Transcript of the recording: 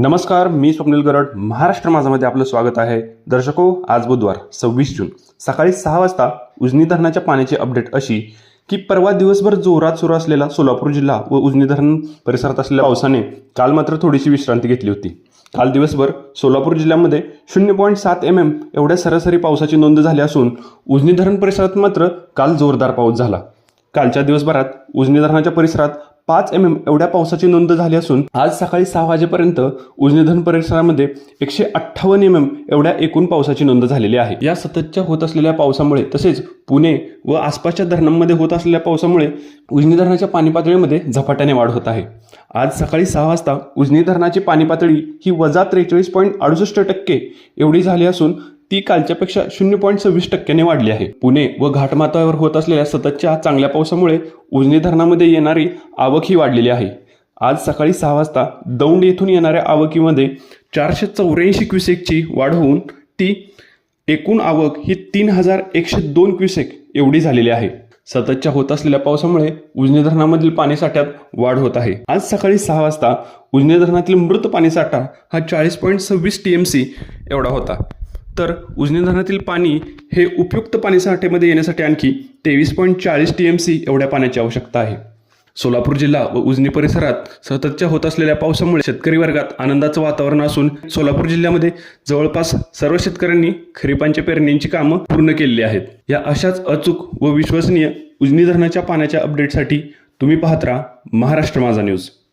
नमस्कार मी स्वप्नील गरड. महाराष्ट्र माझामध्ये आपलं स्वागत आहे. दर्शको आज बुधवार सव्वीस जून. सकाळी सहा वाजता उजनी धरणाच्या पाण्याची अपडेट अशी की परवा दिवसभर जोरात सुरू असलेला सोलापूर जिल्हा व उजनी धरण परिसरात असलेल्या पावसाने काल मात्र थोडीशी विश्रांती घेतली होती. काल दिवसभर सोलापूर जिल्ह्यामध्ये शून्य पॉईंट सात एम एम एवढ्या सरासरी पावसाची नोंद झाली असून उजनी धरण परिसरात मात्र काल जोरदार पाऊस झाला. कालच्या दिवसभरात उजनी धरणाच्या परिसरात पाच एम एम एवढ्या पावसाची नोंद झाली असून आज सकाळी सहा वाजेपर्यंत उजनीधन परिसरामध्ये एकशे अठ्ठावन्न एम एम एवढ्या एकूण पावसाची नोंद झालेली आहे. या सततच्या होत असलेल्या पावसामुळे तसेच पुणे व आसपासच्या धरणांमध्ये होत असलेल्या पावसामुळे उजनी धरणाच्या पाणी पातळीमध्ये झपाट्याने वाढ होत आहे. आज सकाळी सहा वाजता उजनी धरणाची पाणी पातळी ही वजा त्रेचाळीस पॉईंट अडुसष्ट टक्के एवढी झाली असून ती कालच्यापेक्षा शून्य पॉईंट सव्वीस टक्क्याने वाढली आहे. पुणे व घाटमाथ्यावर होत असलेल्या सततच्या चांगल्या पावसामुळे उजनी धरणामध्ये येणारी आवक ही वाढलेली आहे. आज सकाळी सहा वाजता दौंड येथून येणाऱ्या आवकीमध्ये चारशे चौऱ्याऐंशी क्युसेकची वाढ होऊन ती एकूण आवक ही तीन हजार एकशे दोन क्युसेक एवढी झालेली आहे. सततच्या होत असलेल्या पावसामुळे उजनी धरणामधील पाणीसाठ्यात वाढ होत आहे. आज सकाळी सहा वाजता उजनी धरणातील मृत पाणीसाठा हा चाळीस पॉईंट सव्वीस टी एम सी एवढा होता. तर उजनी धरणातील पाणी हे उपयुक्त पाणीसाठ्यामध्ये येण्यासाठी आणखी तेवीस पॉईंट चाळीस टी एम सी एवढ्या पाण्याची आवश्यकता आहे. सोलापूर जिल्हा व उजनी परिसरात सततच्या होत असलेल्या पावसामुळे शेतकरी वर्गात आनंदाचं वातावरण असून सोलापूर जिल्ह्यामध्ये जवळपास सर्व शेतकऱ्यांनी खरीपांच्या पेरणींची कामं पूर्ण केलेली आहेत. या अशाच अचूक व विश्वसनीय उजनी धरणाच्या पाण्याच्या अपडेटसाठी तुम्ही पाहत राहा महाराष्ट्र माझा न्यूज